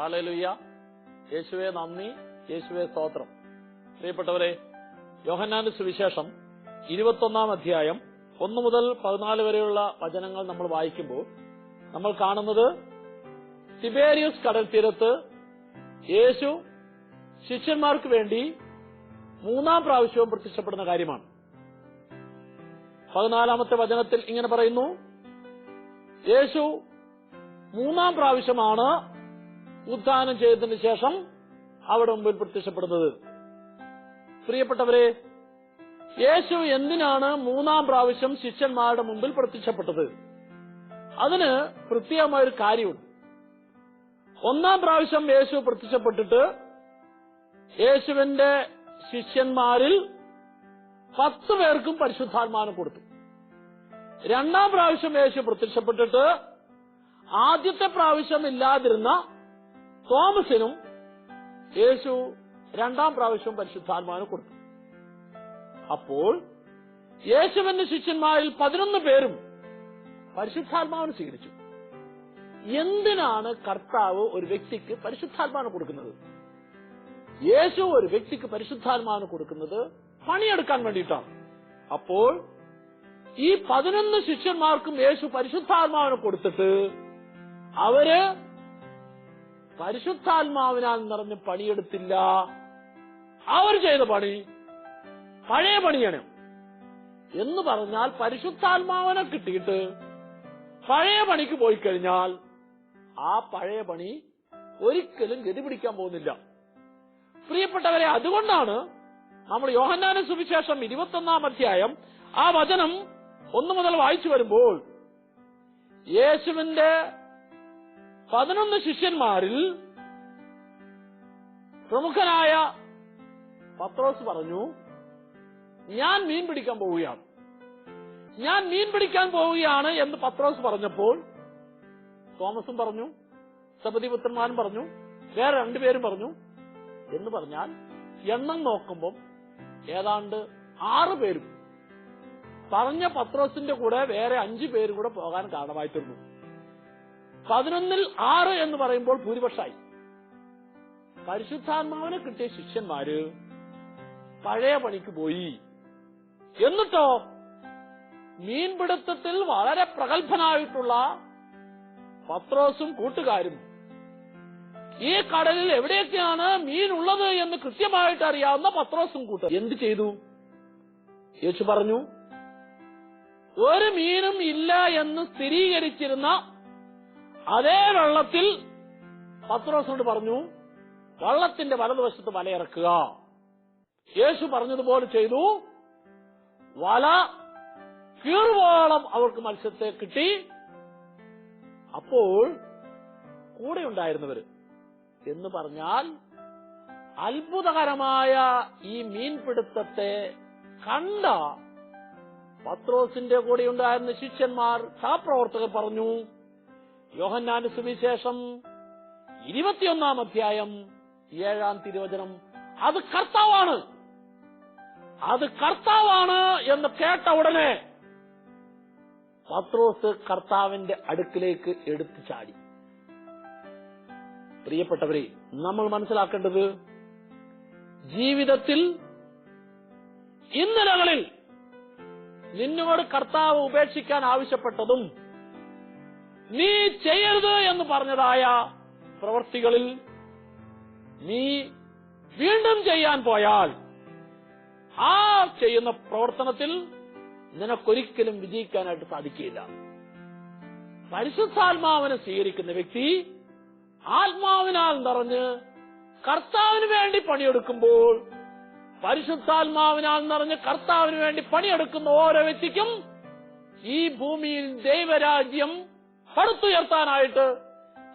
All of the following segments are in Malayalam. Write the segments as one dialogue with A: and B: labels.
A: ഹാലലുയ്യ യേശുവെ നന്ദി യേശുവെ സ്തോത്രം. പ്രിയപ്പെട്ടവരെ യോഹന്നാന്റെ സുവിശേഷം ഇരുപത്തൊന്നാം അധ്യായം ഒന്ന് മുതൽ പതിനാല് വരെയുള്ള വചനങ്ങൾ നമ്മൾ വായിക്കുമ്പോൾ നമ്മൾ കാണുന്നത് തിബേരിയസ് കടൽ തീരത്ത് യേശു ശിഷ്യന്മാർക്ക് വേണ്ടി മൂന്നാം പ്രാവശ്യവും പ്രത്യക്ഷപ്പെടുന്ന കാര്യമാണ്. പതിനാലാമത്തെ വചനത്തിൽ ഇങ്ങനെ പറയുന്നു യേശു മൂന്നാം പ്രാവശ്യമാണ് ഉദ്ധാനം ചെയ്തതിനു ശേഷം അവിടെ മുമ്പിൽ പ്രത്യക്ഷപ്പെടുന്നത്. പ്രിയപ്പെട്ടവരെ യേശു എന്തിനാണ് മൂന്നാം പ്രാവശ്യം ശിഷ്യന്മാരുടെ മുമ്പിൽ പ്രത്യക്ഷപ്പെട്ടത്? അതിന് പ്രത്യേകമായ ഒരു കാര്യമുണ്ട്. ഒന്നാം പ്രാവശ്യം യേശു പ്രത്യക്ഷപ്പെട്ടിട്ട് യേശുവിന്റെ ശിഷ്യന്മാരിൽ പത്ത് പേർക്കും പരിശുദ്ധാത്മാനം കൊടുത്തു. രണ്ടാം പ്രാവശ്യം യേശു പ്രത്യക്ഷപ്പെട്ടിട്ട് ആദ്യത്തെ പ്രാവശ്യം ഇല്ലാതിരുന്ന തോമസിനും യേശു രണ്ടാം പ്രാവശ്യം പരിശുദ്ധാത്മാവിന് കൊടുത്തു. അപ്പോൾ യേശുവിന്റെ ശിഷ്യന്മാരിൽ പതിനൊന്ന് പേരും പരിശുദ്ധാത്മാവിനെ സ്വീകരിച്ചു. എന്തിനാണ് കർത്താവ് ഒരു വ്യക്തിക്ക് പരിശുദ്ധാത്മാവിന് കൊടുക്കുന്നത്? യേശു ഒരു വ്യക്തിക്ക് പരിശുദ്ധാത്മാവിന് കൊടുക്കുന്നത് പണിയെടുക്കാൻ വേണ്ടിയിട്ടാണ്. അപ്പോൾ ഈ പതിനൊന്ന് ശിഷ്യന്മാർക്കും യേശു പരിശുദ്ധാത്മാവിന് കൊടുത്തിട്ട് അവർ പരിശുദ്ധാത്മാവിനാൽ നിറഞ്ഞ് പണിയെടുത്തില്ല. അവർ ചെയ്ത പണി പഴയ പണിയാണ്. എന്ന് പറഞ്ഞാൽ പരിശുദ്ധാത്മാവിനെ കിട്ടിയിട്ട് പഴയ പണിക്ക് പോയി കഴിഞ്ഞാൽ ആ പഴയ പണി ഒരിക്കലും ഗതി പിടിക്കാൻ പോകുന്നില്ല. പ്രിയപ്പെട്ടവരെ അതുകൊണ്ടാണ് നമ്മൾ യോഹന്നാന സുവിശേഷം ഇരുപത്തൊന്നാം അധ്യായം ആ വചനം ഒന്നു മുതൽ വായിച്ചു വരുമ്പോൾ യേശുവിന്റെ പതിനൊന്ന് ശിഷ്യന്മാരിൽ പ്രമുഖനായ പത്രോസ് പറഞ്ഞു ഞാൻ മീൻ പിടിക്കാൻ പോവുകയാണ്. ഞാൻ മീൻ പിടിക്കാൻ പോവുകയാണ് എന്ന് പത്രോസ് പറഞ്ഞപ്പോൾ തോമസും പറഞ്ഞു സബദിപുത്രന്മാരും പറഞ്ഞു വേറെ രണ്ടുപേരും പറഞ്ഞു എന്ന് പറഞ്ഞാൽ എണ്ണം നോക്കുമ്പോൾ ഏതാണ്ട് ആറ് പേരും. പറഞ്ഞ പത്രോസിന്റെ കൂടെ വേറെ അഞ്ചു പേരും കൂടെ പോകാൻ കാരണമായി പതിനൊന്നിൽ ആറ് എന്ന് പറയുമ്പോൾ ഭൂരിപക്ഷമായി. പരിശുദ്ധാത്മാവിനെ കിട്ടിയ ശിഷ്യന്മാര് പഴയ പണിക്ക് പോയി. എന്നിട്ടോ മീൻപിടുത്തത്തിൽ വളരെ പ്രഗത്ഭനായിട്ടുള്ള പത്രോസും കൂട്ടുകാരും ഈ കടലിൽ എവിടെയൊക്കെയാണ് മീൻ എന്ന് കൃത്യമായിട്ട് അറിയാവുന്ന പത്രോസും കൂട്ടർ എന്ത് ചെയ്തു? യേശു പറഞ്ഞു ഒരു മീനും ഇല്ല എന്ന് സ്ഥിരീകരിച്ചിരുന്ന അതേ വെള്ളത്തിൽ പത്രോസിനോട് പറഞ്ഞു വള്ളത്തിന്റെ വലതുവശത്ത് വലയിറക്കുക. യേശു പറഞ്ഞതുപോലെ ചെയ്തു. വല കീറുവോളം അവർക്ക് മത്സ്യത്തെ കിട്ടി. അപ്പോൾ കൂടെ ഉണ്ടായിരുന്നവര് എന്ന് പറഞ്ഞാൽ അത്ഭുതകരമായ ഈ മീൻപിടുത്തത്തെ കണ്ട പത്രോസിന്റെ കൂടെ ഉണ്ടായിരുന്ന ശിഷ്യന്മാർ സഹപ്രവർത്തകർ പറഞ്ഞു യോഹന്നാന്റെ സുവിശേഷം ഇരുപത്തിയൊന്നാം അധ്യായം ഏഴാം തിരുവചനം. അത് കർത്താവാണ്. അത് കർത്താവാണ് എന്ന് കേട്ട ഉടനെ പത്രോസ് കർത്താവിന്റെ അടുക്കിലേക്ക് എടുത്തു ചാടി. പ്രിയപ്പെട്ടവരെ നമ്മൾ മനസ്സിലാക്കേണ്ടത് ജീവിതത്തിൽ ഇന്നലകളിൽ നിന്നോട് കർത്താവ് ഉപേക്ഷിക്കാൻ ആവശ്യപ്പെട്ടതും നീ ചെയ്യരുത് എന്ന് പറഞ്ഞതായ പ്രവൃത്തികളിൽ നീ വീണ്ടും ചെയ്യാൻ പോയാൽ ആ ചെയ്യുന്ന പ്രവർത്തനത്തിൽ നിനക്കൊരിക്കലും വിജയിക്കാനായിട്ട് സാധിക്കില്ല. പരിശുദ്ധാത്മാവിനെ സ്വീകരിക്കുന്ന വ്യക്തി ആത്മാവിനാൽ നിറഞ്ഞ് കർത്താവിന് വേണ്ടി പണിയെടുക്കുമ്പോൾ പരിശുദ്ധാത്മാവിനാൽ നിറഞ്ഞ് കർത്താവിന് വേണ്ടി പണിയെടുക്കുന്ന ഓരോ വ്യക്തിക്കും ഈ ഭൂമിയിൽ ദൈവരാജ്യം പടുത്തുയർത്താനായിട്ട്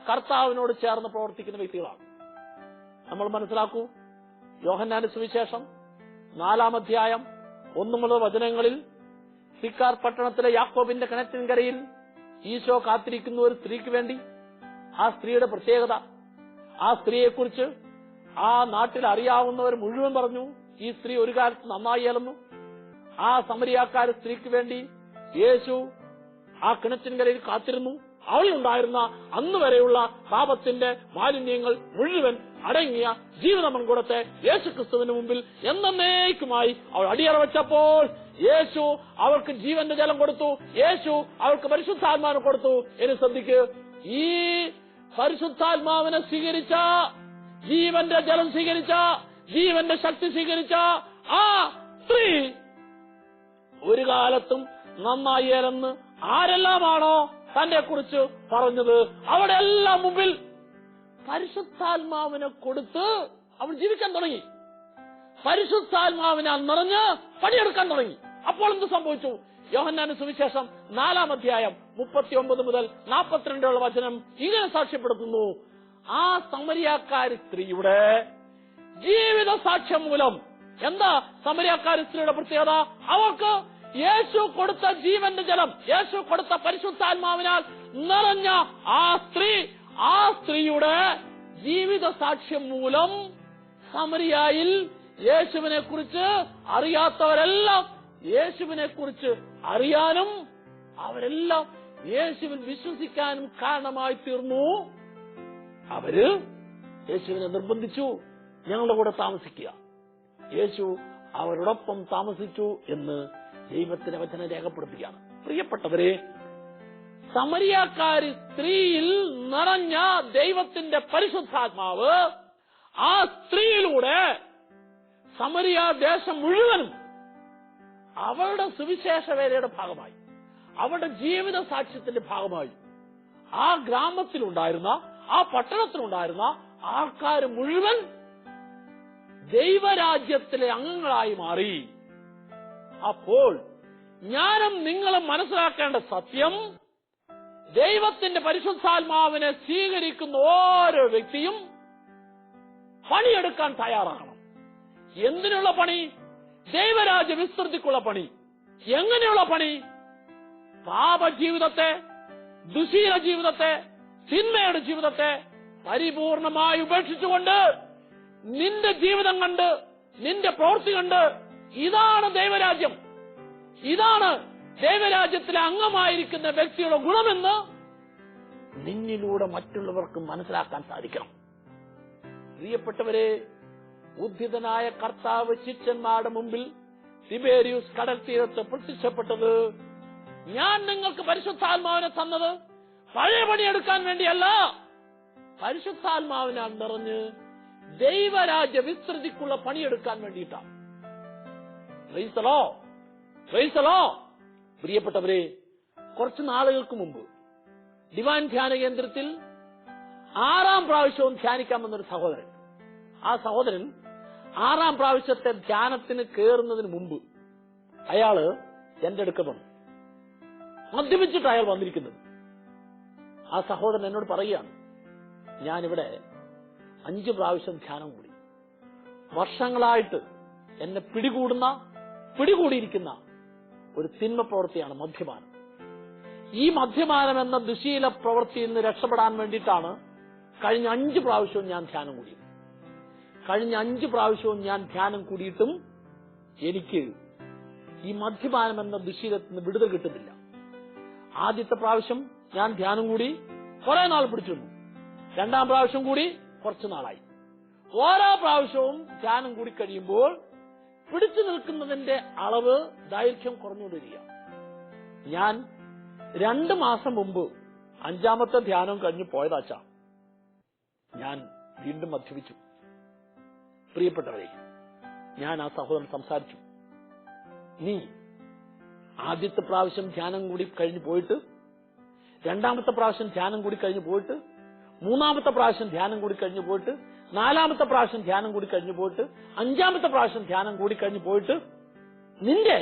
A: കർത്താവിനോട് ചേർന്ന് പ്രവർത്തിക്കുന്ന വ്യക്തികളാണ്. നമ്മൾ മനസ്സിലാക്കൂ യോഹന്നാന്റെ സുവിശേഷം നാലാം അധ്യായം ഒന്നു വചനങ്ങളിൽ സിക്കാർ പട്ടണത്തിലെ യാക്കോബിന്റെ കിണറ്റിൻകരയിൽ ഈശോ കാത്തിരിക്കുന്ന ഒരു സ്ത്രീക്ക് വേണ്ടി ആ സ്ത്രീയുടെ പ്രത്യേകത. ആ സ്ത്രീയെക്കുറിച്ച് ആ നാട്ടിൽ അറിയാവുന്നവർ മുഴുവൻ പറഞ്ഞു ഈ സ്ത്രീ ഒരു കാലത്ത് നന്നായി അലന്നു ആ സമരിയാക്കാർ സ്ത്രീക്ക് വേണ്ടി യേശു ആ കിണറ്റിൻകരയിൽ കാത്തിരുന്നു. അവളിലുണ്ടായിരുന്ന അന്ന് വരെയുള്ള പാപത്തിന്റെ മാലിന്യങ്ങൾ മുഴുവൻ അടങ്ങിയ ജീവിത മൺകുടത്തെ യേശു ക്രിസ്തുവിന് മുമ്പിൽ എന്നേക്കുമായി അവൾ അടിയറ വെച്ചപ്പോൾ യേശു അവൾക്ക് ജീവന്റെ ജലം കൊടുത്തു. യേശു അവൾക്ക് പരിശുദ്ധാത്മാവിനെ കൊടുത്തു. എന്ന് ശ്രദ്ധിക്ക് ഈ പരിശുദ്ധാത്മാവിനെ സ്വീകരിച്ച ജീവന്റെ ജലം സ്വീകരിച്ച ജീവന്റെ ശക്തി സ്വീകരിച്ച ആ സ്ത്രീ ഒരു കാലത്തും നന്നായി നന്നായേലെന്ന് ആരെല്ലാമാണോ തന്നെ കുറിച്ച് പറഞ്ഞത്? അവിടെ എല്ലാം മുമ്പിൽ പരിശുദ്ധാത്മാവിനെ കൊടുത്ത് അവൾ ജീവിക്കാൻ തുടങ്ങി. പരിശുദ്ധാത്മാവിനാൽ നിറഞ്ഞ് പണിയെടുക്കാൻ തുടങ്ങി. അപ്പോൾ എന്ത് സംഭവിച്ചു? യോഹന്നാന് സുവിശേഷം നാലാം അധ്യായം മുപ്പത്തി ഒമ്പത് മുതൽ നാൽപ്പത്തിരണ്ടുള്ള വചനം ഇങ്ങനെ സാക്ഷ്യപ്പെടുത്തുന്നു. ആ സമരിയാക്കാരി സ്ത്രീയുടെ ജീവിത സാക്ഷ്യം മൂലം. എന്താ? സമരിയാക്കാരി സ്ത്രീയുടെ പ്രത്യേകത? അവർക്ക് യേശു കൊടുത്ത ജീവന്റെ ജലം യേശു കൊടുത്ത പരിശുദ്ധാത്മാവിനാൽ നിറഞ്ഞ ആ സ്ത്രീ ആ സ്ത്രീയുടെ ജീവിത സാക്ഷ്യം മൂലം സമരിയായിൽ യേശുവിനെ കുറിച്ച് അറിയാത്തവരെല്ലാം യേശുവിനെ കുറിച്ച് അറിയാനും അവരെല്ലാം യേശുവിൽ വിശ്വസിക്കാനും കാരണമായി തീർന്നു. അവർ യേശുവിനെ നിർബന്ധിച്ചു ഞങ്ങളുടെ കൂടെ താമസിക്കുക. യേശു അവരോടൊപ്പം താമസിച്ചു എന്ന് ദൈവത്തിന്റെ വചനം രേഖപ്പെടുത്തുകയാണ് പ്രിയപ്പെട്ടവരെ സമരിയാക്കാരി സ്ത്രീയിൽ നിറഞ്ഞ ദൈവത്തിന്റെ പരിശുദ്ധാത്മാവ് ആ സ്ത്രീയിലൂടെ സമരിയ ദേശം മുഴുവനും അവളുടെ സുവിശേഷ വേലയുടെ ഭാഗമായി അവളുടെ ജീവിത സാക്ഷ്യത്തിന്റെ ഭാഗമായി ആ ഗ്രാമത്തിലുണ്ടായിരുന്ന ആ പട്ടണത്തിലുണ്ടായിരുന്ന ആൾക്കാർ മുഴുവൻ ദൈവരാജ്യത്തിലെ അംഗങ്ങളായി മാറി. അപ്പോൾ ഞാനും നിങ്ങളും മനസ്സിലാക്കേണ്ട സത്യം ദൈവത്തിന്റെ പരിശുദ്ധാത്മാവിനെ സ്വീകരിക്കുന്ന ഓരോ വ്യക്തിയും പണിയെടുക്കാൻ തയ്യാറാകണം. എന്തിനുള്ള പണി? ദൈവരാജ്യ വിസ്തൃതിക്കുള്ള പണി. എങ്ങനെയുള്ള പണി? പാപ ജീവിതത്തെ ദുശീല ജീവിതത്തെ തിന്മയുടെ ജീവിതത്തെ പരിപൂർണമായി ഉപേക്ഷിച്ചുകൊണ്ട് നിന്റെ ജീവിതം കണ്ട് നിന്റെ പ്രവൃത്തി കണ്ട് ഇതാണ് ദൈവരാജ്യം. ഇതാണ് ദൈവരാജ്യത്തിലെ അംഗമായിരിക്കുന്ന വ്യക്തിയുടെ ഗുണമെന്ന് നിന്നിലൂടെ മറ്റുള്ളവർക്ക് മനസ്സിലാക്കാൻ സാധിക്കണം. പ്രിയപ്പെട്ടവരെ ഉദ്ധിതനായ കർത്താവ് ശിഷ്യന്മാരുടെ മുമ്പിൽ തിബേരിയൂസ് കടൽ തീരത്ത് പ്രത്യക്ഷപ്പെട്ടത് ഞാൻ നിങ്ങൾക്ക് പരിശുദ്ധാത്മാവിനെ തന്നത് പഴയ പണിയെടുക്കാൻ വേണ്ടിയല്ല. പരിശുദ്ധാത്മാവിനാൽ നിറഞ്ഞ് ദൈവരാജ്യ വിസ്തൃതിക്കുള്ള പണിയെടുക്കാൻ വേണ്ടിയിട്ടാണ്. പ്രിയപ്പെട്ടവരെ കുറച്ച് നാളുകൾക്ക് മുമ്പ് ഡിവൈൻ ധ്യാന കേന്ദ്രത്തിൽ ആറാം പ്രാവശ്യവും ധ്യാനിക്കാമെന്നൊരു സഹോദരൻ. ആ സഹോദരൻ ആറാം പ്രാവശ്യത്തെ ധ്യാനത്തിന് കയറുന്നതിന് മുമ്പ് അയാൾ എന്റെ അടുക്ക വന്നു. മദ്യപിച്ചിട്ട് അയാൾ വന്നിരിക്കുന്നത്. ആ സഹോദരൻ എന്നോട് പറയുകയാണ് ഞാനിവിടെ അഞ്ചു പ്രാവശ്യം ധ്യാനം കൂടി. വർഷങ്ങളായിട്ട് എന്നെ പിടികൂടുന്ന പിടികൂടിയിരിക്കുന്ന ഒരു തിന്മ പ്രവൃത്തിയാണ് മദ്യപാനം. ഈ മദ്യപാനം എന്ന ദുശീല പ്രവൃത്തിയിൽ നിന്ന് രക്ഷപ്പെടാൻ വേണ്ടിയിട്ടാണ് കഴിഞ്ഞ അഞ്ച് പ്രാവശ്യവും ഞാൻ ധ്യാനം കൂടിയത്. കഴിഞ്ഞ അഞ്ച് പ്രാവശ്യവും ഞാൻ ധ്യാനം കൂടിയിട്ടും എനിക്ക് ഈ മദ്യപാനം എന്ന ദുശീലത്തിൽ നിന്ന് വിടുതൽ കിട്ടുന്നില്ല. ആദ്യത്തെ പ്രാവശ്യം ഞാൻ ധ്യാനം കൂടി കുറെ നാൾ പിടിച്ചിരുന്നു. രണ്ടാം പ്രാവശ്യം കൂടി കുറച്ചു നാളായി. ഓരോ പ്രാവശ്യവും ധ്യാനം കൂടി കഴിയുമ്പോൾ പിടിച്ചു നിൽക്കുന്നതിന്റെ അളവ് ദൈർഘ്യം കുറഞ്ഞുകൊണ്ടിരിക്കുക. ഞാൻ രണ്ട് മാസം മുമ്പ് അഞ്ചാമത്തെ ധ്യാനം കഴിഞ്ഞ് പോയതാച്ച. ഞാൻ വീണ്ടും മദ്യപിച്ചു. പ്രിയപ്പെട്ടവരെ ഞാൻ ആ സഹോദരൻ സംസാരിച്ചു. നീ ആദ്യത്തെ പ്രാവശ്യം ധ്യാനം കൂടി കഴിഞ്ഞ് പോയിട്ട് രണ്ടാമത്തെ പ്രാവശ്യം ധ്യാനം കൂടി കഴിഞ്ഞ് പോയിട്ട് മൂന്നാമത്തെ പ്രാവശ്യം ധ്യാനം കൂടി കഴിഞ്ഞ് പോയിട്ട് നാലാമത്തെ പ്രാവശ്യം ധ്യാനം കൂടി കഴിഞ്ഞു പോയിട്ട് അഞ്ചാമത്തെ പ്രാവശ്യം ധ്യാനം കൂടി കഴിഞ്ഞു പോയിട്ട് നിന്റെ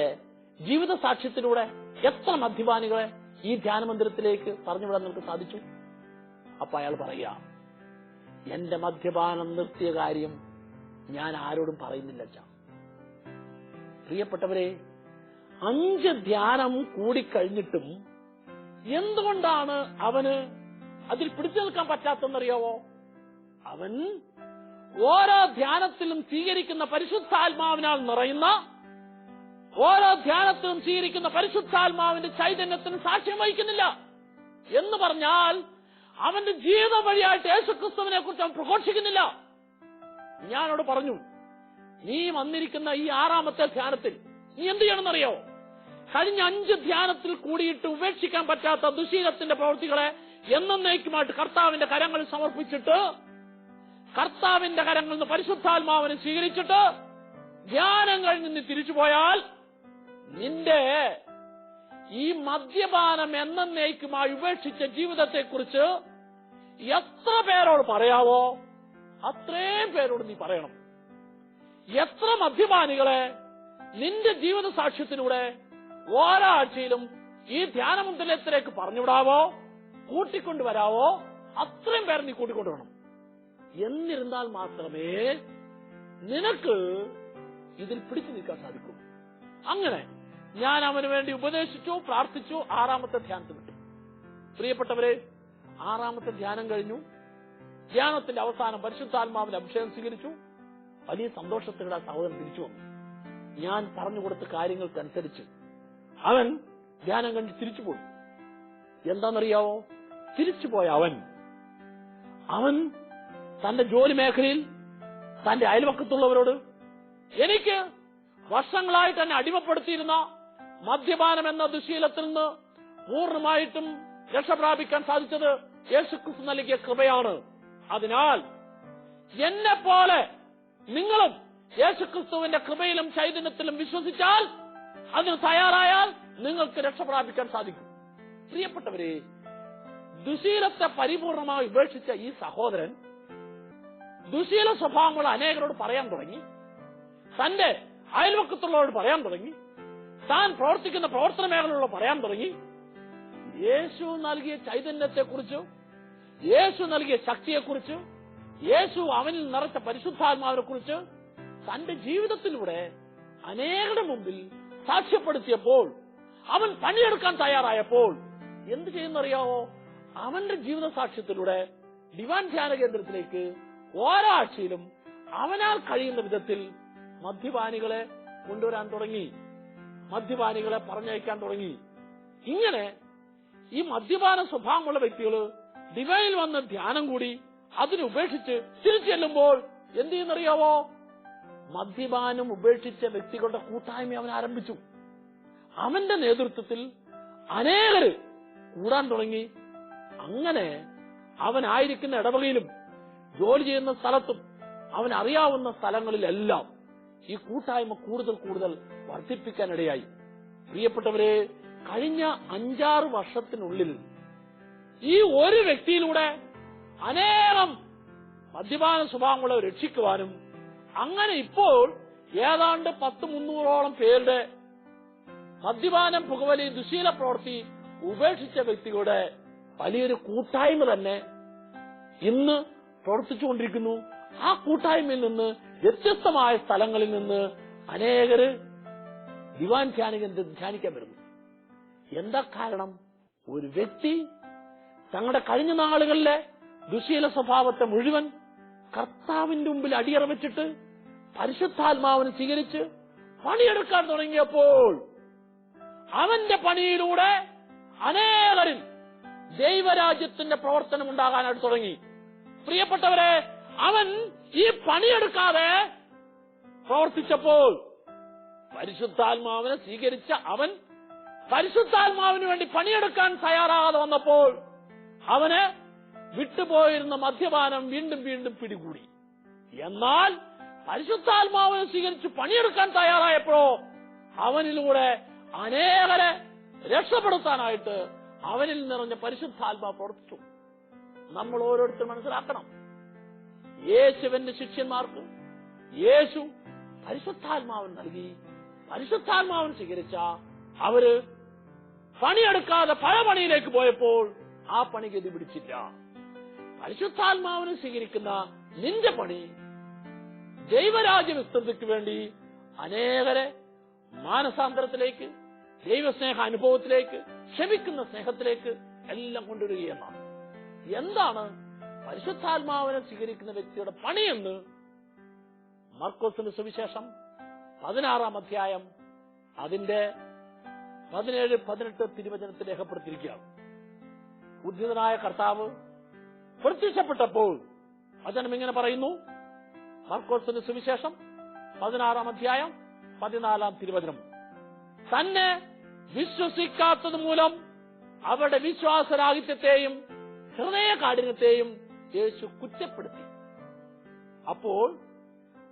A: ജീവിത സാക്ഷ്യത്തിലൂടെ എത്ര മദ്യപാനികളെ ഈ ധ്യാനമന്ദിരത്തിലേക്ക് പറഞ്ഞുവിടാൻ നിനക്ക് സാധിച്ചു? അപ്പൊ അയാൾ പറയുക എന്റെ മദ്യപാനം നിർത്തിയ കാര്യം ഞാൻ ആരോടും പറയുന്നില്ല പ്രിയപ്പെട്ടവരെ അഞ്ച് ധ്യാനം കൂടിക്കഴിഞ്ഞിട്ടും എന്തുകൊണ്ടാണ് അവന് അതിൽ പിടിച്ചു നിൽക്കാൻ പറ്റാത്തെന്നറിയാവോ അവൻ ഓരോ ധ്യാനത്തിലും സ്വീകരിക്കുന്ന പരിശുദ്ധാത്മാവിനാൽ നിറയുന്ന ഓരോ ധ്യാനത്തിലും സ്വീകരിക്കുന്ന പരിശുദ്ധാത്മാവിന്റെ ചൈതന്യത്തിന് സാക്ഷ്യം വഹിക്കുന്നില്ല. എന്ന് പറഞ്ഞാൽ അവന്റെ ജീവിതം വഴിയായിട്ട് യേശുക്രിസ്തുവിനെ കുറിച്ച് അവൻ പ്രഘോഷിക്കുന്നില്ല. ഞാനോട് പറഞ്ഞു നീ വന്നിരിക്കുന്ന ഈ ആറാമത്തെ ധ്യാനത്തിൽ നീ എന്ത് ചെയ്യണമെന്നറിയോ? കഴിഞ്ഞ അഞ്ച് ധ്യാനത്തിൽ കൂടിയിട്ട് ഉപേക്ഷിക്കാൻ പറ്റാത്ത ദുശീലത്തിന്റെ പ്രവൃത്തികളെ എന്നേക്കുമായിട്ട് കർത്താവിന്റെ കരങ്ങളിൽ സമർപ്പിച്ചിട്ട് കർത്താവിന്റെ കരങ്ങളിൽ നിന്ന് പരിശുദ്ധാത്മാവിനെ സ്വീകരിച്ചിട്ട് ധ്യാനങ്ങളിൽ നിന്ന് നീ തിരിച്ചു പോയാൽ നിന്റെ ഈ മദ്യപാനം എന്നേക്കുമായി ഉപേക്ഷിച്ച ജീവിതത്തെക്കുറിച്ച് എത്ര പേരോട് പറയാവോ അത്രയും പേരോട് നീ പറയണം. എത്ര മദ്യപാനികളെ നിന്റെ ജീവിത സാക്ഷ്യത്തിലൂടെ ഓരോ ഈ ധ്യാനമന്ദിരത്തിലേക്ക് പറഞ്ഞുവിടാവോ? കൂട്ടിക്കൊണ്ടുവരാവോ? അത്രയും പേരെ നീ കൂട്ടിക്കൊണ്ടുവരണം. എന്നിരുന്നാൽ മാത്രമേ നിനക്ക് ഇതിൽ പിടിച്ചു നിൽക്കാൻ സാധിക്കൂ. അങ്ങനെ ഞാൻ അവന് വേണ്ടി ഉപദേശിച്ചു പ്രാർത്ഥിച്ചു ആറാമത്തെ ധ്യാനത്തിൽ വിട്ടു. പ്രിയപ്പെട്ടവരെ ആറാമത്തെ ധ്യാനം കഴിഞ്ഞു. ധ്യാനത്തിന്റെ അവസാനം പരിശുദ്ധാത്മാവിന്റെ അഭിഷേകം സ്വീകരിച്ചു. വലിയ സന്തോഷത്തോടെ സഹോദരൻ തിരിച്ചു വന്നു. ഞാൻ പറഞ്ഞു കൊടുത്ത കാര്യങ്ങൾക്കനുസരിച്ച് അവൻ ധ്യാനം കണ്ട് തിരിച്ചുപോയി എന്താണെന്നറിയാവോ? തിരിച്ചുപോയ അവൻ അവൻ തന്റെ ജോലി മേഖലയിൽ തന്റെ അയൽവക്കത്തുള്ളവരോട് എനിക്ക് വർഷങ്ങളായിട്ട് എന്നെ അടിമപ്പെടുത്തിയിരുന്ന മദ്യപാനം എന്ന ദുശീലത്തിൽ നിന്ന് പൂർണമായിട്ടും രക്ഷപ്രാപിക്കാൻ സാധിച്ചത് യേശുക്രിസ്തു നൽകിയ കൃപയാണ്. അതിനാൽ എന്നെ പോലെ നിങ്ങളും യേശുക്രിസ്തുവിന്റെ കൃപയിലും ചൈതന്യത്തിലും വിശ്വസിച്ചാൽ അതിന് തയ്യാറായാൽ നിങ്ങൾക്ക് രക്ഷപ്രാപിക്കാൻ സാധിക്കും. പ്രിയപ്പെട്ടവരെ ദുശീലത്തെ പരിപൂർണമായി ഉപേക്ഷിച്ച ഈ സഹോദരൻ ദുശീല സ്വഭാവങ്ങൾ അനേകരോട് പറയാൻ തുടങ്ങി. തന്റെ അയൽവക്കത്തുള്ളവരോട് പറയാൻ തുടങ്ങി. താൻ പ്രവർത്തിക്കുന്ന പ്രവർത്തന മേഖലകളോട് പറയാൻ തുടങ്ങി. യേശു നൽകിയ ചൈതന്യത്തെക്കുറിച്ച് യേശു നൽകിയ ശക്തിയെക്കുറിച്ച് യേശു അവനിൽ നിറച്ച പരിശുദ്ധാത്മാവിനെ കുറിച്ച് തന്റെ ജീവിതത്തിലൂടെ അനേകരുടെ മുമ്പിൽ സാക്ഷ്യപ്പെടുത്തിയപ്പോൾ അവൻ പണിയെടുക്കാൻ തയ്യാറായപ്പോൾ എന്ത് ചെയ്യുന്നറിയാവോ? അവന്റെ ജീവിത സാക്ഷ്യത്തിലൂടെ ഡിവാൻ ധ്യാന കേന്ദ്രത്തിലേക്ക് ഓരോ ആഴ്ചയിലും അവനാൽ കഴിയുന്ന വിധത്തിൽ മദ്യപാനികളെ കൊണ്ടുവരാൻ തുടങ്ങി. മദ്യപാനികളെ പറഞ്ഞയക്കാൻ തുടങ്ങി. ഇങ്ങനെ ഈ മദ്യപാന സ്വഭാവമുള്ള വ്യക്തികൾ ഡിവൈനിൽ വന്ന ധ്യാനം കൂടി അതിനെ ഉപേക്ഷിച്ച് തിരിച്ചു ചെല്ലുമ്പോൾ എന്ത് ചെയ്യുന്നറിയാവോ? മദ്യപാനം ഉപേക്ഷിച്ച വ്യക്തികളുടെ കൂട്ടായ്മ അവൻ ആരംഭിച്ചു. അവന്റെ നേതൃത്വത്തിൽ അനേകർ കൂടാൻ തുടങ്ങി. അങ്ങനെ അവനായിരിക്കുന്ന ഇടവകയിലും ജോലി ചെയ്യുന്ന സ്ഥലത്തും അവൻ അറിയാവുന്ന സ്ഥലങ്ങളിലെല്ലാം ഈ കൂട്ടായ്മ കൂടുതൽ കൂടുതൽ വർദ്ധിപ്പിക്കാനിടയായി. പ്രിയപ്പെട്ടവരെ കഴിഞ്ഞ അഞ്ചാറ് വർഷത്തിനുള്ളിൽ ഈ ഒരു വ്യക്തിയിലൂടെ അനേകം മദ്യപാന സ്വഭാവങ്ങളെ രക്ഷിക്കുവാനും അങ്ങനെ ഇപ്പോൾ ഏതാണ്ട് പത്ത് മുന്നൂറോളം പേരുടെ മദ്യപാനം പുകവലി ദുശീല പ്രവൃത്തി ഉപേക്ഷിച്ച വ്യക്തികളുടെ വലിയൊരു കൂട്ടായ്മ തന്നെ ഇന്ന് പ്രവർത്തിച്ചുകൊണ്ടിരിക്കുന്നു. ആ കൂട്ടായ്മയിൽ നിന്ന് വ്യത്യസ്തമായ സ്ഥലങ്ങളിൽ നിന്ന് അനേകര് ദിവാൻ ധ്യാനിക ധ്യാനിക്കാൻ വരുന്നു. എന്താ കാരണം? ഒരു വ്യക്തി തങ്ങളുടെ കഴിഞ്ഞ നാളുകളിലെ ദുശീല സ്വഭാവത്തെ മുഴുവൻ കർത്താവിന്റെ മുമ്പിൽ അടിയറ വെച്ചിട്ട് പരിശുദ്ധാത്മാവിനെ സ്വീകരിച്ച് പണിയെടുക്കാൻ തുടങ്ങിയപ്പോൾ അവന്റെ പണിയിലൂടെ അനേകരിൽ ദൈവരാജ്യത്തിന്റെ പ്രവർത്തനം ഉണ്ടാകാനായിട്ട് തുടങ്ങി. പ്രിയപ്പെട്ടവരെ അവൻ ഈ പണിയെടുക്കാതെ പ്രവർത്തിച്ചപ്പോൾ പരിശുദ്ധാത്മാവിനെ സ്വീകരിച്ച അവൻ പരിശുദ്ധാത്മാവിന് വേണ്ടി പണിയെടുക്കാൻ തയ്യാറാകാതെ വന്നപ്പോൾ അവന് വിട്ടുപോയിരുന്ന മദ്യപാനം വീണ്ടും വീണ്ടും പിടികൂടി. എന്നാൽ പരിശുദ്ധാത്മാവിനെ സ്വീകരിച്ച് പണിയെടുക്കാൻ തയ്യാറായപ്പോഴോ അവനിലൂടെ അനേകരെ രക്ഷപ്പെടുത്താനായിട്ട് അവനിൽ നിറഞ്ഞ പരിശുദ്ധാത്മാവ് പ്രവർത്തിച്ചു. നമ്മൾ ഓരോരുത്തരും മനസ്സിലാക്കണം. യേശുവിന്റെ ശിഷ്യന്മാർക്ക് യേശു പരിശുദ്ധാത്മാവൻ നൽകി. പരിശുദ്ധാത്മാവൻ സ്വീകരിച്ച അവർ പണിയെടുക്കാതെ പല പണിയിലേക്ക് പോയപ്പോൾ ആ പണി ഗതി പിടിച്ചില്ല. പരിശുദ്ധാത്മാവിനെ സ്വീകരിക്കുന്ന നിന്റെ പണി ദൈവരാജ്യ വിസ്തൃതിക്ക് വേണ്ടി അനേകരെ മാനസാന്തരത്തിലേക്ക് ദൈവസ്നേഹ അനുഭവത്തിലേക്ക് ക്ഷമിക്കുന്ന സ്നേഹത്തിലേക്ക് എല്ലാം കൊണ്ടുവരികയെന്നാണ്. എന്താണ്? പരിശുദ്ധാത്മാവിനെ സ്വീകരിക്കുന്ന വ്യക്തിയുടെ പണിയെന്ന് മർക്കോസിന്റെ സുവിശേഷം പതിനാറാം അധ്യായം അതിന്റെ പതിനേഴ് പതിനെട്ട് തിരുവചനത്തിൽ രേഖപ്പെടുത്തിയിരിക്കുകയാണ്. ഉദ്ധിതനായ കർത്താവ് പ്രത്യക്ഷപ്പെട്ടപ്പോൾ വചനം ഇങ്ങനെ പറയുന്നു. മർക്കോസിന്റെ സുവിശേഷം പതിനാറാം അധ്യായം പതിനാലാം തിരുവചനം. തന്നെ വിശ്വസിക്കാത്തത് മൂലം അവരുടെ വിശ്വാസരാഹിത്യത്തെയും ഹൃദയ കാഠിന്യത്തെയും യേശു കുറ്റപ്പെടുത്തി. അപ്പോൾ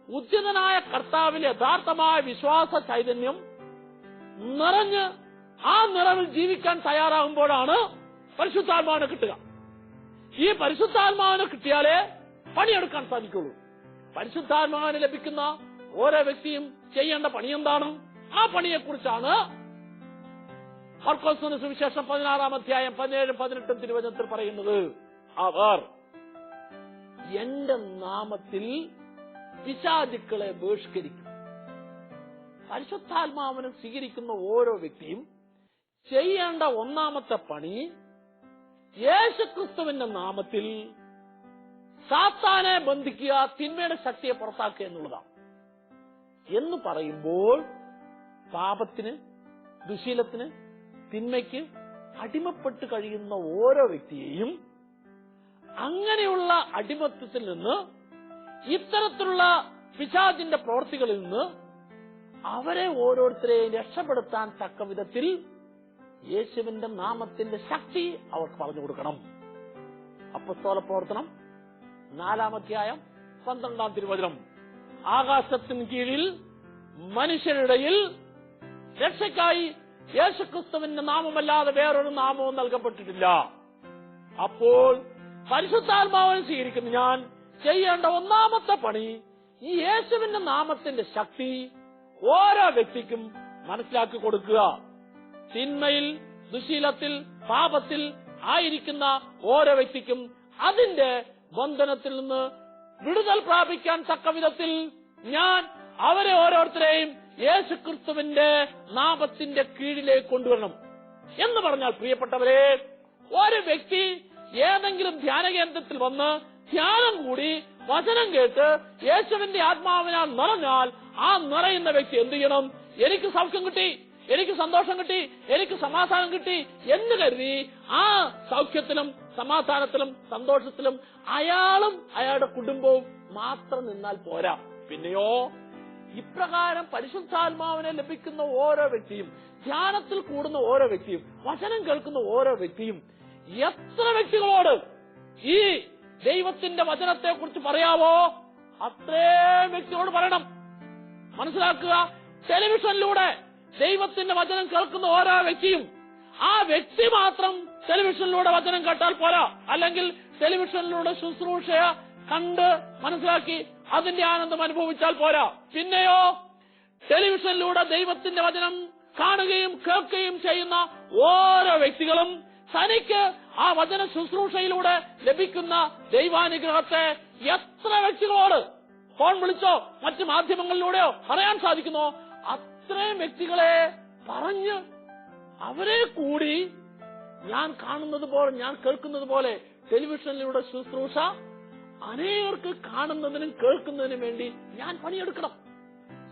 A: ഉദ്യതനായ കർത്താവിൽ യഥാർത്ഥമായ വിശ്വാസ ചൈതന്യം നിറഞ്ഞ് ആ നിറവിൽ ജീവിക്കാൻ തയ്യാറാകുമ്പോഴാണ് പരിശുദ്ധാത്മാവിനെ കിട്ടുക. ഈ പരിശുദ്ധാത്മാവിനെ കിട്ടിയാലേ പണിയെടുക്കാൻ സാധിക്കുള്ളൂ. പരിശുദ്ധാത്മാവിന് ലഭിക്കുന്ന ഓരോ വ്യക്തിയും ചെയ്യേണ്ട പണി എന്താണ് ആ പണിയെക്കുറിച്ചാണ് മർക്കോസിന് സുവിശേഷം പതിനാറാം അധ്യായം പതിനേഴും പതിനെട്ടും തിരുവചനത്തിൽ പറയുന്നത് അവർ എന്റെ നാമത്തിൽ പിശാചുക്കളെ ബഹിഷ്കരിക്കും. പരിശുദ്ധാത്മാവിനെ സ്വീകരിക്കുന്ന ഓരോ വ്യക്തിയും ചെയ്യേണ്ട ഒന്നാമത്തെ പണി യേശുക്രിസ്തുവിന്റെ നാമത്തിൽ സാത്താനെ ബന്ധിക്കുക തിന്മയുടെ ശക്തിയെ പുറത്താക്കുക എന്നുള്ളതാണ്. എന്ന് പറയുമ്പോൾ പാപത്തിന് ദുശീലത്തിന് തിന്മയ്ക്ക് അടിമപ്പെട്ട് കഴിയുന്ന ഓരോ വ്യക്തിയെയും അങ്ങനെയുള്ള അടിമത്വത്തിൽ നിന്ന് ഇത്തരത്തിലുള്ള പിശാചിന്റെ പ്രവർത്തികളിൽ നിന്ന് അവരെ ഓരോരുത്തരെയും രക്ഷപ്പെടുത്താൻ തക്ക വിധത്തിൽ യേശുവിന്റെ നാമത്തിന്റെ ശക്തി അവർക്ക് പറഞ്ഞു കൊടുക്കണം. അപ്പസ്തോല പ്രവർത്തനം നാലാമധ്യായം പന്ത്രണ്ടാം തിരുവചനം. ആകാശത്തിന് കീഴിൽ മനുഷ്യരുടെ രക്ഷയ്ക്കായി യേശുക്രിസ്തുവിന്റെ നാമമല്ലാതെ വേറൊരു നാമവും നൽകപ്പെട്ടിട്ടില്ല. അപ്പോൾ പരിശുദ്ധാത്മാവിനെ സ്വീകരിക്കുന്ന ഞാൻ ചെയ്യേണ്ട ഒന്നാമത്തെ പണി ഈ യേശുവിന്റെ നാമത്തിന്റെ ശക്തി ഓരോ വ്യക്തിക്കും മനസ്സിലാക്കി കൊടുക്കുക. തിന്മയിൽ ദുശീലത്തിൽ പാപത്തിൽ ആയിരിക്കുന്ന ഓരോ വ്യക്തിക്കും അതിന്റെ ബന്ധനത്തിൽ നിന്ന് വിടുതൽ പ്രാപിക്കാൻ തക്ക വിധത്തിൽ ഞാൻ അവരെ ഓരോരുത്തരെയും യേശുക്രിസ്തുവിന്റെ നാമത്തിന്റെ കീഴിലേക്ക് കൊണ്ടുവരണം എന്ന് പറഞ്ഞാൽ പ്രിയപ്പെട്ടവരെ ഒരു വ്യക്തി ഏതെങ്കിലും ധ്യാന കേന്ദ്രത്തിൽ വന്ന് ധ്യാനം കൂടി വചനം കേട്ട് യേശുവിന്റെ ആത്മാവിനാൽ നിറഞ്ഞാൽ ആ നിറയുന്ന വ്യക്തി എന്ത് ചെയ്യണം? എനിക്ക് സൗഖ്യം കിട്ടി എനിക്ക് സന്തോഷം കിട്ടി എനിക്ക് സമാധാനം കിട്ടി എന്ന് കരുതി ആ സൗഖ്യത്തിലും സമാധാനത്തിലും സന്തോഷത്തിലും അയാളും അയാളുടെ കുടുംബവും മാത്രം നിന്നാൽ പോരാ. പിന്നെയോ ഇപ്രകാരം പരിശുദ്ധാത്മാവിനെ ലഭിക്കുന്ന ഓരോ വ്യക്തിയും ധ്യാനത്തിൽ കൂടുന്ന ഓരോ വ്യക്തിയും വചനം കേൾക്കുന്ന ഓരോ വ്യക്തിയും എത്ര വ്യക്തികളോട് ഈ ദൈവത്തിന്റെ വചനത്തെ കുറിച്ച് പറയാവോ? അത്രയും വ്യക്തിയോട് പറയണം. മനസ്സിലാക്കുക? ടെലിവിഷനിലൂടെ ദൈവത്തിന്റെ വചനം കേൾക്കുന്ന ഓരോ വ്യക്തിയും ആ വ്യക്തി മാത്രം ടെലിവിഷനിലൂടെ വചനം കേട്ടാൽ പോരാ. അല്ലെങ്കിൽ ടെലിവിഷനിലൂടെ ശുശ്രൂഷ കണ്ട് മനസ്സിലാക്കി അതിന്റെ ആനന്ദം അനുഭവിച്ചാൽ പോരാ. പിന്നെയോ ടെലിവിഷനിലൂടെ ദൈവത്തിന്റെ വചനം കാണുകയും കേൾക്കുകയും ചെയ്യുന്ന ഓരോ വ്യക്തികളും തനിക്ക് ആ വചന ശുശ്രൂഷയിലൂടെ ലഭിക്കുന്ന ദൈവാനുഗ്രഹത്തെ എത്ര വ്യക്തികളോട് ഫോൺ വിളിച്ചോ മറ്റു മാധ്യമങ്ങളിലൂടെയോ പറയാൻ സാധിക്കുന്നോ അത്രയും വ്യക്തികളെ പറഞ്ഞ് അവരെ കൂടി ഞാൻ കാണുന്നത് പോലെ ഞാൻ കേൾക്കുന്നത് പോലെ ടെലിവിഷനിലൂടെ ശുശ്രൂഷ അനേകർക്ക് കാണുന്നതിനും കേൾക്കുന്നതിനും വേണ്ടി ഞാൻ പണിയെടുക്കണം.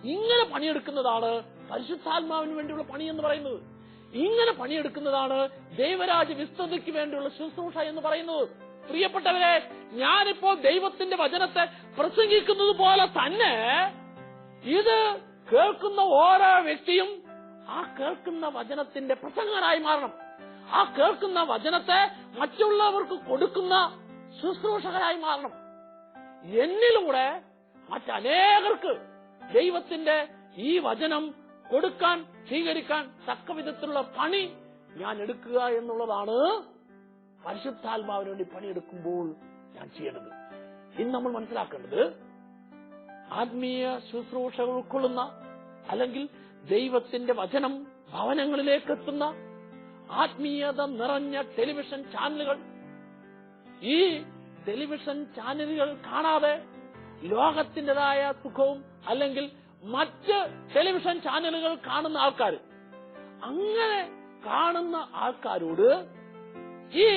A: ഇങ്ങനെ പണിയെടുക്കുന്നതാണ് പരിശുദ്ധാത്മാവിന് വേണ്ടിയുള്ള പണി എന്ന് പറയുന്നത്. ഇങ്ങനെ പണിയെടുക്കുന്നതാണ് ദൈവരാജ വിസ്തൃതിക്ക് വേണ്ടിയുള്ള ശുശ്രൂഷ എന്ന് പറയുന്നത്. പ്രിയപ്പെട്ടവരെ ഞാനിപ്പോ ദൈവത്തിന്റെ വചനത്തെ പ്രസംഗിക്കുന്നത് പോലെ തന്നെ ഇത് കേൾക്കുന്ന ഓരോ വ്യക്തിയും ആ കേൾക്കുന്ന വചനത്തിന്റെ പ്രസംഗനായി മാറണം. ആ കേൾക്കുന്ന വചനത്തെ മറ്റുള്ളവർക്ക് കൊടുക്കുന്ന ശുശ്രൂഷകരായി മാറണം. എന്നിലൂടെ മറ്റനേകർക്ക് ദൈവത്തിന്റെ ഈ വചനം കൊടുക്കാൻ സ്വീകരിക്കാൻ തക്ക വിധത്തിലുള്ള പണി ഞാൻ എടുക്കുക എന്നുള്ളതാണ് പരിശുദ്ധാത്മാവിന് വേണ്ടി പണിയെടുക്കുമ്പോൾ ഞാൻ ചെയ്യേണ്ടത്. ഇന്ന് നമ്മൾ മനസ്സിലാക്കേണ്ടത് ആത്മീയ ശുശ്രൂഷകൾ ഉൾക്കൊള്ളുന്ന അല്ലെങ്കിൽ ദൈവത്തിന്റെ വചനം ഭവനങ്ങളിലേക്ക് എത്തുന്ന ആത്മീയത നിറഞ്ഞ ടെലിവിഷൻ ചാനലുകൾ ഈ ടെലിവിഷൻ ചാനലുകൾ കാണാതെ ലോകത്തിന്റെതായ സുഖവും അല്ലെങ്കിൽ മറ്റ് ടെലിവിഷൻ ചാനലുകൾ കാണുന്ന ആൾക്കാർ അങ്ങനെ കാണുന്ന ആൾക്കാരോട് ഈ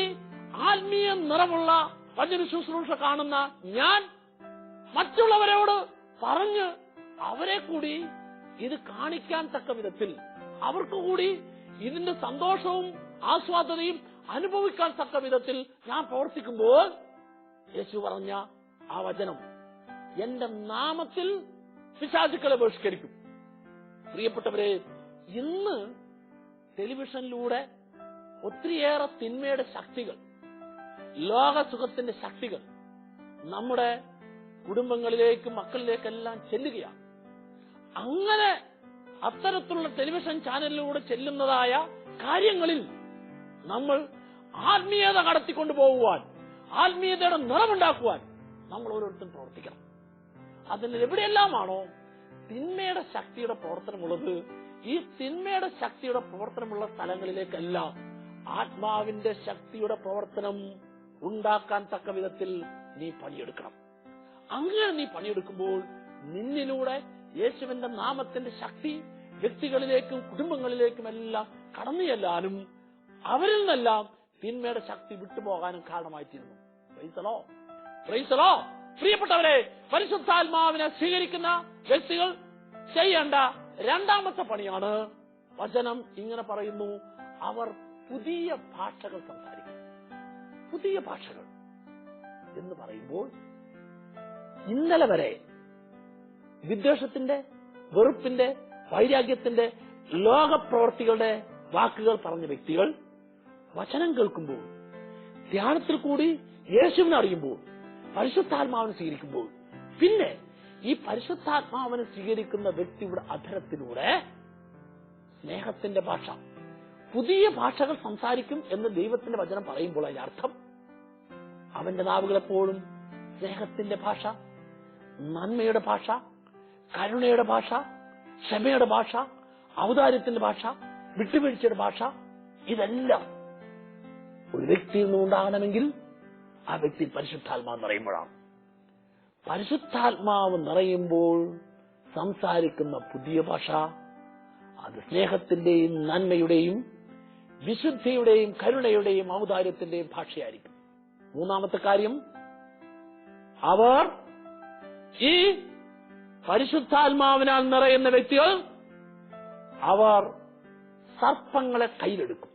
A: ആത്മീയ നിറമുള്ള വചന ശുശ്രൂഷ കാണുന്ന ഞാൻ മറ്റുള്ളവരോട് പറഞ്ഞ് അവരെ കൂടി ഇത് കാണിക്കാൻ തക്ക വിധത്തിൽ അവർക്ക് കൂടി ഇതിന്റെ സന്തോഷവും ആസ്വാദതയും അനുഭവിക്കാൻ തക്ക വിധത്തിൽ ഞാൻ പ്രവർത്തിക്കുമ്പോൾ യേശു പറഞ്ഞ ആ വചനം എന്റെ നാമത്തിൽ പിശാചുക്കളെ ബഹിഷ്കരിക്കും. പ്രിയപ്പെട്ടവരെ ഇന്ന് ടെലിവിഷനിലൂടെ ഒത്തിരിയേറെ തിന്മയുടെ ശക്തികൾ ലോകസുഖത്തിന്റെ ശക്തികൾ നമ്മുടെ കുടുംബങ്ങളിലേക്കും മക്കളിലേക്കെല്ലാം ചെല്ലുകയാണ്. അങ്ങനെ അത്തരത്തിലുള്ള ടെലിവിഷൻ ചാനലിലൂടെ ചെല്ലുന്നതായ കാര്യങ്ങളിൽ നമ്മൾ ആത്മീയത കടത്തിക്കൊണ്ടു പോകുവാൻ ആത്മീയതയുടെ നിറമുണ്ടാക്കുവാൻ നമ്മൾ ഓരോരുത്തരും പ്രവർത്തിക്കണം. അതിൽ എവിടെയെല്ലാമാണോ തിന്മയുടെ ശക്തിയുടെ പ്രവർത്തനമുള്ളത് ഈ തിന്മയുടെ ശക്തിയുടെ പ്രവർത്തനമുള്ള സ്ഥലങ്ങളിലേക്കല്ല ആത്മാവിന്റെ ശക്തിയുടെ പ്രവർത്തനം ഉണ്ടാക്കാൻ തക്ക വിധത്തിൽ നീ പണിയെടുക്കണം. അങ്ങനെ നീ പണിയെടുക്കുമ്പോൾ നിന്നിലൂടെ യേശുവിന്റെ നാമത്തിന്റെ ശക്തി വ്യക്തികളിലേക്കും കുടുംബങ്ങളിലേക്കും എല്ലാം കടന്നു ചെല്ലാനും അവരിൽ നിന്നെല്ലാം തിന്മയുടെ ശക്തി വിട്ടുപോകാനും കാരണമായിത്തീരുന്നു. പ്രൈസലോ പ്രൈസലോ പ്രിയപ്പെട്ടവരെ പരിശുദ്ധാത്മാവിനെ സ്വീകരിക്കുന്ന വ്യക്തികൾ ചെയ്യേണ്ട രണ്ടാമത്തെ പണിയാണ് വചനം ഇങ്ങനെ പറയുന്നു. അവർ പുതിയ ഭാഷകൾ സംസാരിക്കും. പുതിയ ഭാഷകൾ എന്ന് പറയുമ്പോൾ ഇന്നലെ വരെ വിദ്വേഷത്തിന്റെ വെറുപ്പിന്റെ വൈരാഗ്യത്തിന്റെ ലോകപ്രവർത്തികളുടെ വാക്കുകൾ പറഞ്ഞ വ്യക്തികൾ വചനം കേൾക്കുമ്പോൾ ധ്യാനത്തിൽ കൂടി യേശുവിനെ അറിയുമ്പോൾ പരിശുദ്ധാത്മാവിനെ സ്വീകരിക്കുമ്പോൾ പിന്നെ ഈ പരിശുദ്ധാത്മാവിനെ സ്വീകരിക്കുന്ന വ്യക്തിയുടെ അധരത്തിലൂടെ സ്നേഹത്തിന്റെ ഭാഷ പുതിയ ഭാഷകൾ സംസാരിക്കും എന്ന് ദൈവത്തിന്റെ വചനം പറയുമ്പോൾ അതിന്റെ അർത്ഥം അവന്റെ നാവുകൾ എപ്പോഴും സ്നേഹത്തിന്റെ ഭാഷ നന്മയുടെ ഭാഷ കരുണയുടെ ഭാഷ ക്ഷമയുടെ ഭാഷ ഔദാര്യത്തിന്റെ ഭാഷ വിട്ടുവീഴ്ചയുടെ ഭാഷ ഇതെല്ലാം ഒരു വ്യക്തിയിൽ നിന്നുണ്ടാകണമെങ്കിൽ ആ വ്യക്തി പരിശുദ്ധാത്മാവ് നിറയുമ്പോഴാണ്. പരിശുദ്ധാത്മാവ് നിറയുമ്പോൾ സംസാരിക്കുന്ന പുതിയ ഭാഷ അത് സ്നേഹത്തിന്റെയും നന്മയുടെയും വിശുദ്ധിയുടെയും കരുണയുടെയും ഔദാര്യത്തിന്റെയും ഭാഷയായിരിക്കും. മൂന്നാമത്തെ കാര്യം അവർ ഈ പരിശുദ്ധാത്മാവിനാൽ നിറയുന്ന വ്യക്തികൾ അവർ സർപ്പങ്ങളെ കയ്യിലെടുക്കും.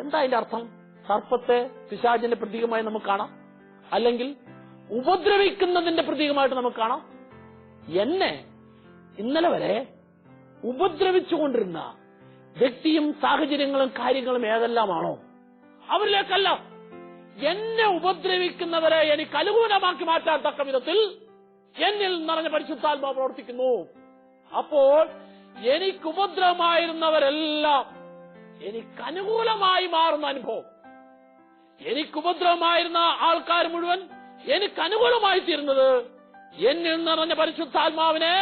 A: എന്താ അതിന്റെ അർത്ഥം സർപ്പത്തെ പിശാചിന്റെ പ്രതീകമായി നമുക്ക് കാണാം. അല്ലെങ്കിൽ ഉപദ്രവിക്കുന്നതിന്റെ പ്രതീകമായിട്ട് നമുക്ക് കാണാം. എന്നെ ഇന്നലെ വരെ ഉപദ്രവിച്ചുകൊണ്ടിരുന്ന വ്യക്തിയും സാഹചര്യങ്ങളും കാര്യങ്ങളും ഏതെല്ലാമാണോ? അവരിലേക്കല്ല. എന്നെ ഉപദ്രവിക്കുന്നവരെ എനിക്ക് അനുകൂലമാക്കി മാറ്റാൻ തക്ക വിധത്തിൽ എന്നിൽ നിറഞ്ഞ പരിശുദ്ധാത്മാവ് പ്രവർത്തിക്കുന്നു. അപ്പോൾ എനിക്ക് ഉപദ്രവമായിരുന്നവരെല്ലാം എനിക്ക് അനുകൂലമായി മാറുന്ന അനുഭവം. എനിക്ക് ഉപദ്രവമായിരുന്ന ആൾക്കാർ മുഴുവൻ എനിക്ക് അനുകൂലമായി തീരുന്നത് എന്നിൽ നിറഞ്ഞ പരിശുദ്ധാത്മാവിനെ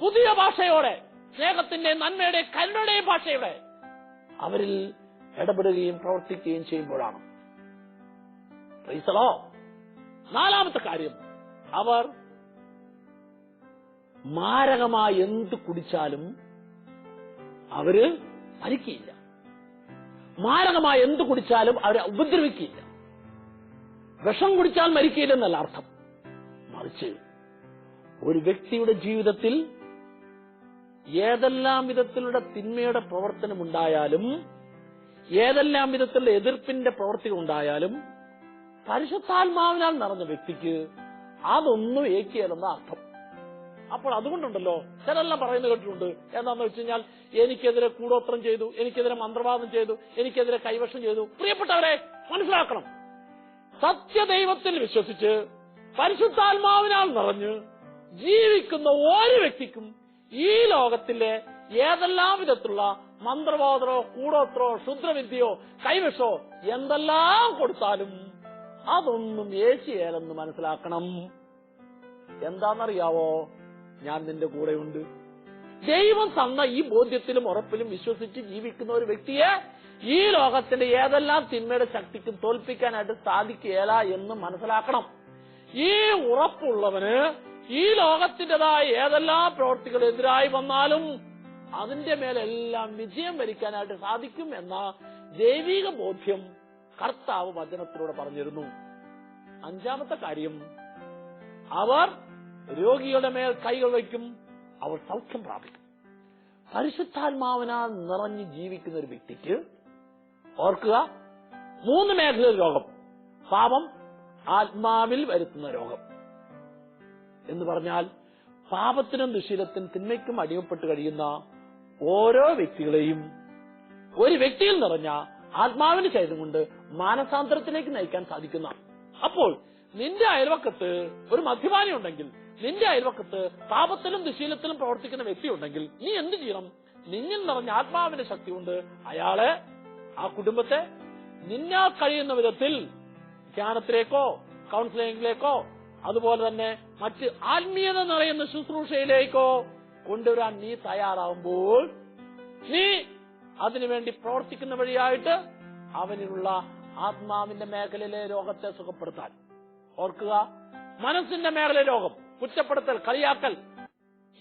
A: പുതിയ ഭാഷയോടെ സ്നേഹത്തിന്റെ നന്മയുടെ കരുണയുടെയും ഭാഷയുടെ അവരിൽ ഇടപെടുകയും പ്രവർത്തിക്കുകയും ചെയ്യുമ്പോഴാണ്. നാലാമത്തെ കാര്യം അവർ മാരകമായി എന്ത് കുടിച്ചാലും അവർ മരിക്കില്ല മാരകമായ എന്ത് കുടിച്ചാലും അവരെ ഉപദ്രവിക്കില്ല. വിഷം കുടിച്ചാൽ മരിക്കില്ല എന്നല്ല അർത്ഥം. മറിച്ച് ഒരു വ്യക്തിയുടെ ജീവിതത്തിൽ ഏതെല്ലാം വിധത്തിലുള്ള തിന്മയുടെ പ്രവർത്തനം ഉണ്ടായാലും ഏതെല്ലാം വിധത്തിലുള്ള എതിർപ്പിന്റെ പ്രവർത്തികൾ ഉണ്ടായാലും പരിശുദ്ധാത്മാവിനാൽ നിറഞ്ഞ വ്യക്തിക്ക് അതൊന്നും ഏക്കിയല്ലെന്ന അർത്ഥം. അപ്പോൾ അതുകൊണ്ടുണ്ടല്ലോ ചിലെല്ലാം പറയുന്നത് കേട്ടിട്ടുണ്ട്. എന്താന്ന് വെച്ച് കഴിഞ്ഞാൽ എനിക്കെതിരെ കൂടോത്രം ചെയ്തു എനിക്കെതിരെ മന്ത്രവാദം ചെയ്തു എനിക്കെതിരെ കൈവശം ചെയ്തു. പ്രിയപ്പെട്ടവരെ മനസ്സിലാക്കണം. സത്യദൈവത്തിൽ വിശ്വസിച്ച് പരിശുദ്ധാത്മാവിനാൽ നിറഞ്ഞ് ജീവിക്കുന്ന ഓരോ വ്യക്തിക്കും ഈ ലോകത്തിലെ ഏതെല്ലാം വിധത്തിലുള്ള മന്ത്രവാദമോ കൂടോത്രോ ക്ഷുദ്രവിദ്യയോ കൈവശോ എന്തെല്ലാം കൊടുത്താലും അതൊന്നും ഏശിയേലെന്ന് മനസ്സിലാക്കണം. എന്താണെന്നറിയാവോ? ഞാൻ നിന്റെ കൂടെയുണ്ട്. ദൈവം തന്ന ഈ ബോധ്യത്തിലും ഉറപ്പിലും വിശ്വസിച്ച് ജീവിക്കുന്ന ഒരു വ്യക്തിയെ ഈ ലോകത്തിന്റെ ഏതെല്ലാം തിന്മയുടെ ശക്തിക്കും തോൽപ്പിക്കാനായിട്ട് സാധിക്കുകയില്ല എന്ന് മനസ്സിലാക്കണം. ഈ ഉറപ്പുള്ളവന് ഈ ലോകത്തിന്റെതായ ഏതെല്ലാം പ്രവർത്തികൾ എതിരായി വന്നാലും അതിന്റെ മേലെല്ലാം വിജയം വരിക്കാനായിട്ട് സാധിക്കും എന്ന ദൈവിക ബോധ്യം കർത്താവ് വചനത്തിലൂടെ പറഞ്ഞിരുന്നു. അഞ്ചാമത്തെ കാര്യം അവർ രോഗിയുടെ മേൽ കൈകൾ വയ്ക്കും അവൾ സൗഖ്യം പ്രാപിക്കും. പരിശുദ്ധാത്മാവിനാൽ നിറഞ്ഞ് ജീവിക്കുന്ന ഒരു വ്യക്തിക്ക് ഓർക്കുക മൂന്ന് മേഖലയിൽ രോഗം. പാപം ആത്മാവിൽ വരുത്തുന്ന രോഗം. എന്ന് പറഞ്ഞാൽ പാപത്തിനും ദുശീലത്തിനും തിന്മയ്ക്കും അടിമപ്പെട്ട് കഴിയുന്ന ഓരോ വ്യക്തികളെയും ഒരു വ്യക്തിയിൽ നിറഞ്ഞ ആത്മാവിന്റെ ചൈതന്യം കൊണ്ട് മാനസാന്തരത്തിലേക്ക് നയിക്കാൻ സാധിക്കുന്ന. അപ്പോൾ നിന്റെ അയൽവക്കത്ത് ഒരു മദ്യപാനി ഉണ്ടെങ്കിൽ നിന്റെ അയൽവക്കത്ത് പാപത്തിലും ദുശീലത്തിലും പ്രവർത്തിക്കുന്ന വ്യക്തി ഉണ്ടെങ്കിൽ നീ എന്ത് ചെയ്യണം? നിന്നിൽ നിറഞ്ഞ ആത്മാവിന്റെ ശക്തി കൊണ്ട് അയാളെ ആ കുടുംബത്തെ നിന്നാൽ കഴിയുന്ന വിധത്തിൽ ധ്യാനത്തിലേക്കോ കൗൺസിലിംഗിലേക്കോ അതുപോലെ തന്നെ മറ്റ് ആത്മീയത നിറയുന്ന ശുശ്രൂഷയിലേക്കോ കൊണ്ടുവരാൻ നീ തയ്യാറാവുമ്പോൾ നീ അതിനുവേണ്ടി പ്രവർത്തിക്കുന്ന വഴിയായിട്ട് അവനിലുള്ള ആത്മാവിന്റെ മേഖലയിലെ രോഗത്തെ സുഖപ്പെടുത്താൻ. ഓർക്കുക മനസ്സിന്റെ മേഖല രോഗം. കുറ്റപ്പെടുത്തൽ കളിയാക്കൽ.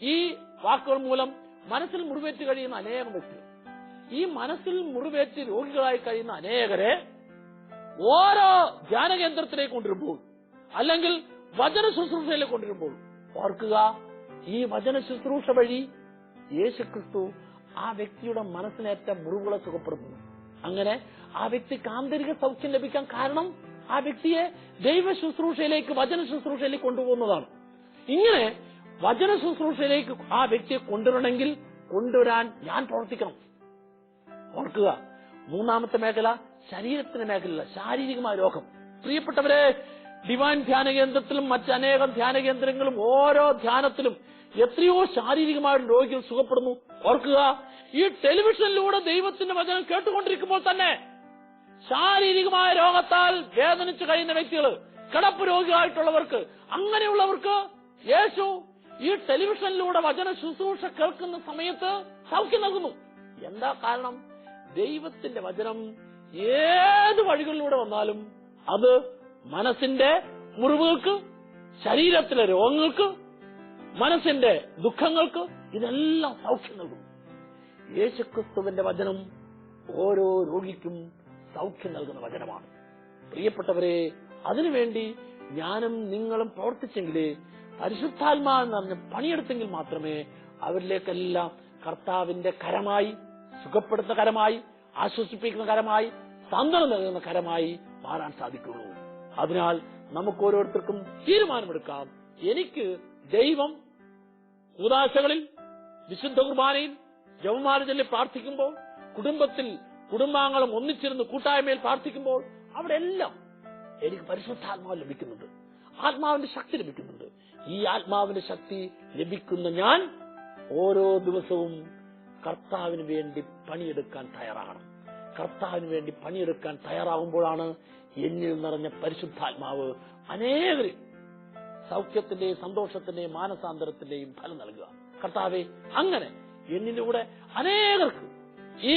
A: ഈ വാക്കുകൾ മൂലം മനസ്സിൽ മുറിവേറ്റ് കഴിയുന്ന അനേകം വ്യക്തികൾ. ഈ മനസ്സിൽ മുറിവേറ്റ് രോഗികളായി കഴിയുന്ന അനേകരെ ഓരോ ധ്യാനകേന്ദ്രത്തിലേക്ക് കൊണ്ടുവരുമ്പോൾ അല്ലെങ്കിൽ വചന ശുശ്രൂഷയിലേക്ക് കൊണ്ടുവരുമ്പോൾ ഓർക്കുക ഈ വചന ശുശ്രൂഷ വഴി യേശു ക്രിസ്തു ആ വ്യക്തിയുടെ മനസ്സിനേറ്റ മുറിവുകളെ സുഖപ്പെടുത്തുന്നു. അങ്ങനെ ആ വ്യക്തിക്ക് ആന്തരിക സൗഖ്യം ലഭിക്കാൻ കാരണം ആ വ്യക്തിയെ ദൈവ ശുശ്രൂഷയിലേക്ക് വചന ശുശ്രൂഷയിലേക്ക് കൊണ്ടുപോകുന്നതാണ്. ഇങ്ങനെ വചന ശുശ്രൂഷയിലേക്ക് ആ വ്യക്തിയെ കൊണ്ടുവരണമെങ്കിൽ കൊണ്ടുവരാൻ ഞാൻ പ്രവർത്തിക്കണം. ഓർക്കുക മൂന്നാമത്തെ മേഖല ശരീരത്തിന്റെ മേഖല ശാരീരികമായ രോഗം. പ്രിയപ്പെട്ടവരെ ഡിവൈൻ ധ്യാന കേന്ദ്രത്തിലും മറ്റനേകം ധ്യാന കേന്ദ്രങ്ങളും ഓരോ ധ്യാനത്തിലും എത്രയോ ശാരീരികമായ രോഗികൾ സുഖപ്പെടുന്നു. ഓർക്കുക ഈ ടെലിവിഷനിലൂടെ ദൈവത്തിന്റെ വചനം കേട്ടുകൊണ്ടിരിക്കുമ്പോൾ തന്നെ ശാരീരികമായ രോഗത്താൽ വേദനിച്ചു കഴിയുന്ന വ്യക്തികൾ കിടപ്പ് രോഗിയായിട്ടുള്ളവർക്ക് അങ്ങനെയുള്ളവർക്ക് യേശു ഈ ടെലിവിഷനിലൂടെ വചന ശുശ്രൂഷ കേൾക്കുന്ന സമയത്ത് സൗഖ്യം നൽകുന്നു. എന്താ കാരണം? ദൈവത്തിന്റെ വചനം ഏത് വഴികളിലൂടെ വന്നാലും അത് മനസ്സിന്റെ മുറിവുകൾക്ക് ശരീരത്തിലെ രോഗങ്ങൾക്ക് മനസ്സിന്റെ ദുഃഖങ്ങൾക്ക് ഇതെല്ലാം സൗഖ്യം നൽകും യേശുക്രിസ്തുവിന്റെ വചനം ഓരോ രോഗിക്കും സൗഖ്യം നൽകുന്ന വചനമാണ്. പ്രിയപ്പെട്ടവരെ അതിനുവേണ്ടി ഞാനും നിങ്ങളും പ്രവർത്തിച്ചെങ്കിലേ പരിശുദ്ധാത്മാവെന്ന് പറഞ്ഞ് പണിയെടുത്തെങ്കിൽ മാത്രമേ അവരിലേക്കെല്ലാം കർത്താവിന്റെ കരമായി സുഖപ്പെടുത്തുന്ന കരമായി ആശ്വസിപ്പിക്കുന്ന കരമായി സാന്ത്വനം നൽകുന്ന കരമായി മാറാൻ സാധിക്കുള്ളൂ അതിനാൽ നമുക്ക് ഓരോരുത്തർക്കും തീരുമാനമെടുക്കാം. എനിക്ക് ദൈവം കൂതാശകളിൽ വിശുദ്ധ കുർബാനയിൽ ജവമാല ചൊല്ലി പ്രാർത്ഥിക്കുമ്പോൾ കുടുംബത്തിൽ കുടുംബാംഗങ്ങളും ഒന്നിച്ചിരുന്ന് കൂട്ടായ്മയിൽ പ്രാർത്ഥിക്കുമ്പോൾ അവിടെ എല്ലാം എനിക്ക് പരിശുദ്ധാത്മാവ് ലഭിക്കുന്നുണ്ട്. ആത്മാവിന്റെ ശക്തി ലഭിക്കുന്നുണ്ട്. ഈ ആത്മാവിന്റെ ശക്തി ലഭിക്കുന്ന ഞാൻ ഓരോ ദിവസവും കർത്താവിന് വേണ്ടി പണിയെടുക്കാൻ തയ്യാറാണ് കർത്താവിന് വേണ്ടി പണിയെടുക്കാൻ തയ്യാറാകുമ്പോഴാണ് എന്നിൽ നിറഞ്ഞ പരിശുദ്ധാത്മാവ് അനേകരെ സൗഖ്യത്തിന്റെയും സന്തോഷത്തിന്റെയും മാനസാന്തരത്തിന്റെയും ഫലം നൽകുക. കർത്താവെ അങ്ങനെ എന്നിലൂടെ അനേകർക്ക് ഈ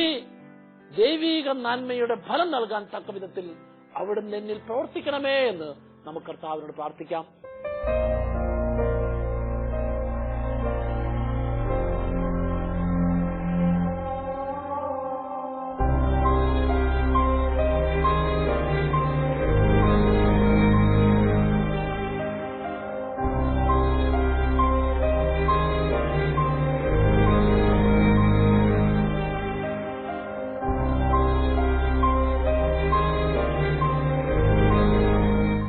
A: ദൈവീക നന്മയുടെ ഫലം നൽകാൻ തക്ക വിധത്തിൽ അവിടുന്ന് എന്നിൽ പ്രവർത്തിക്കണമേ എന്ന് നമുക്ക് കർത്താവിനോട് പ്രാർത്ഥിക്കാം.